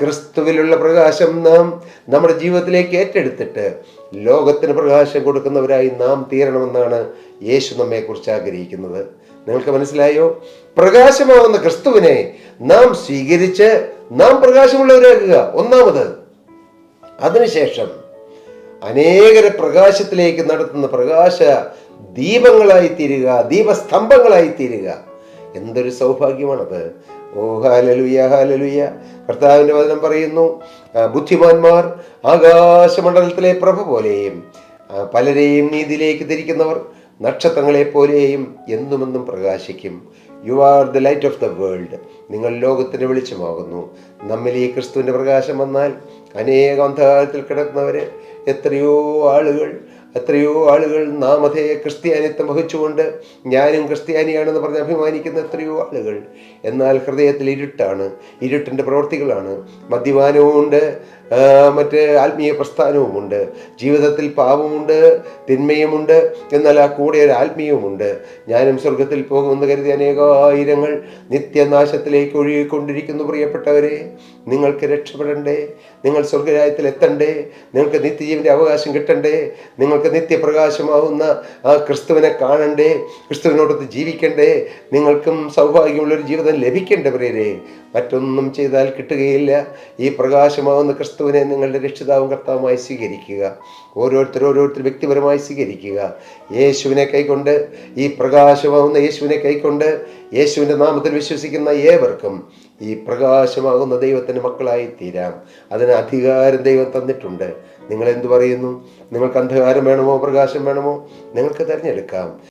ക്രിസ്തുവിലുള്ള പ്രകാശം നാം നമ്മുടെ ജീവിതത്തിലേക്ക് ഏറ്റെടുത്തിട്ട് ലോകത്തിന് പ്രകാശം കൊടുക്കുന്നവരായി നാം തീരണമെന്നാണ് യേശു നമ്മെക്കുറിച്ച് ആഗ്രഹിക്കുന്നത്. നിങ്ങൾക്ക് മനസ്സിലായോ? പ്രകാശമാവുന്ന ക്രിസ്തുവിനെ നാം സ്വീകരിച്ച് നാം പ്രകാശമുള്ളവരാക്കുക. ഒന്നാമത് അതിനുശേഷം അനേകരെ പ്രകാശത്തിലേക്ക് നടത്തുന്ന പ്രകാശ ദീപങ്ങളായി തീരുക ദീപസ്തംഭങ്ങളായി തീരുക. എന്തൊരു സൗഭാഗ്യമാണത്. ഓ ഹാലലുയ ഹാലലുയ കർത്താവിന്റെ വചനം പറയുന്നു ബുദ്ധിമാന്മാർ ആകാശമണ്ഡലത്തിലെ പ്രഭ പോലെയും പലരെയും നീതിയിലേക്ക് തിരിക്കുന്നവർ നക്ഷത്രങ്ങളെ പോലെയും എന്നുമെന്നും പ്രകാശിക്കും. You are the light of the world നിങ്ങൾ ലോകത്തിന് വെളിച്ചമാകുന്നു. നമ്മിൽ ഈ ക്രിസ്തുവിന്റെ പ്രകാശം വന്നാൽ അനേകം അന്ധകാരത്തിൽ കിടക്കുന്നവർ എത്രയോ ആളുകൾ എത്രയോ ആളുകൾ നാമധേയ ക്രിസ്ത്യാനിത്വം വഹിച്ചുകൊണ്ട് ഞാനും ക്രിസ്ത്യാനിയാണെന്ന് പറഞ്ഞ് അഭിമാനിക്കുന്ന എത്രയോ ആളുകൾ. എന്നാൽ ഹൃദയത്തിൽ ഇരുട്ടാണ് ഇരുട്ടിന്റെ പ്രവൃത്തികളാണ്. മദ്യപാനവുമുണ്ട് മറ്റ് ആത്മീയ പ്രസ്ഥാനവുമുണ്ട്. ജീവിതത്തിൽ പാപമുണ്ട് തിന്മയുമുണ്ട് എന്നാൽ ആ കൂടെ ഒരു ആത്മീയവുമുണ്ട്. ഞാനും സ്വർഗത്തിൽ പോകുമെന്ന് കരുതി അനേകായിരങ്ങൾ നിത്യനാശത്തിലേക്ക് ഒഴുകിക്കൊണ്ടിരിക്കുന്നു പ്രിയപ്പെട്ടവരെ. നിങ്ങൾക്ക് രക്ഷപ്പെടണ്ടേ? നിങ്ങൾ സ്വർഗരാജ്യത്തിൽ എത്തണ്ടേ? നിങ്ങൾക്ക് നിത്യജീവന്റെ അവകാശം കിട്ടണ്ടേ? നിങ്ങൾക്ക് നിത്യപ്രകാശമാവുന്ന ആ ക്രിസ്തുവിനെ കാണണ്ടേ? ക്രിസ്തുവിനോടൊത്ത് ജീവിക്കണ്ടേ? നിങ്ങൾക്കും സൗഭാഗ്യമുള്ളൊരു ജീവിതം ലഭിക്കണ്ടേ പ്രിയരെ? മറ്റൊന്നും ചെയ്താൽ കിട്ടുകയില്ല. ഈ പ്രകാശമാവുന്ന ക്രിസ്തുവിനെ നിങ്ങളുടെ രക്ഷിതാവും കർത്താവുമായി സ്വീകരിക്കുക. ഓരോരുത്തർ ഓരോരുത്തർ വ്യക്തിപരമായി സ്വീകരിക്കുക. യേശുവിനെ കൈക്കൊണ്ട് ഈ പ്രകാശമാകുന്ന യേശുവിനെ കൈക്കൊണ്ട് യേശുവിന്റെ നാമത്തിൽ വിശ്വസിക്കുന്ന ഏവർക്കും ഈ പ്രകാശമാകുന്ന ദൈവത്തിന്റെ മക്കളായി തീരാം അതിന് അധികാരം ദൈവം തന്നിട്ടുണ്ട്. നിങ്ങൾ എന്തു പറയുന്നു? നിങ്ങൾക്ക് അന്ധകാരം വേണമോ? പ്രകാശം വേണമോ? നിങ്ങൾക്ക് തിരഞ്ഞെടുക്കാം.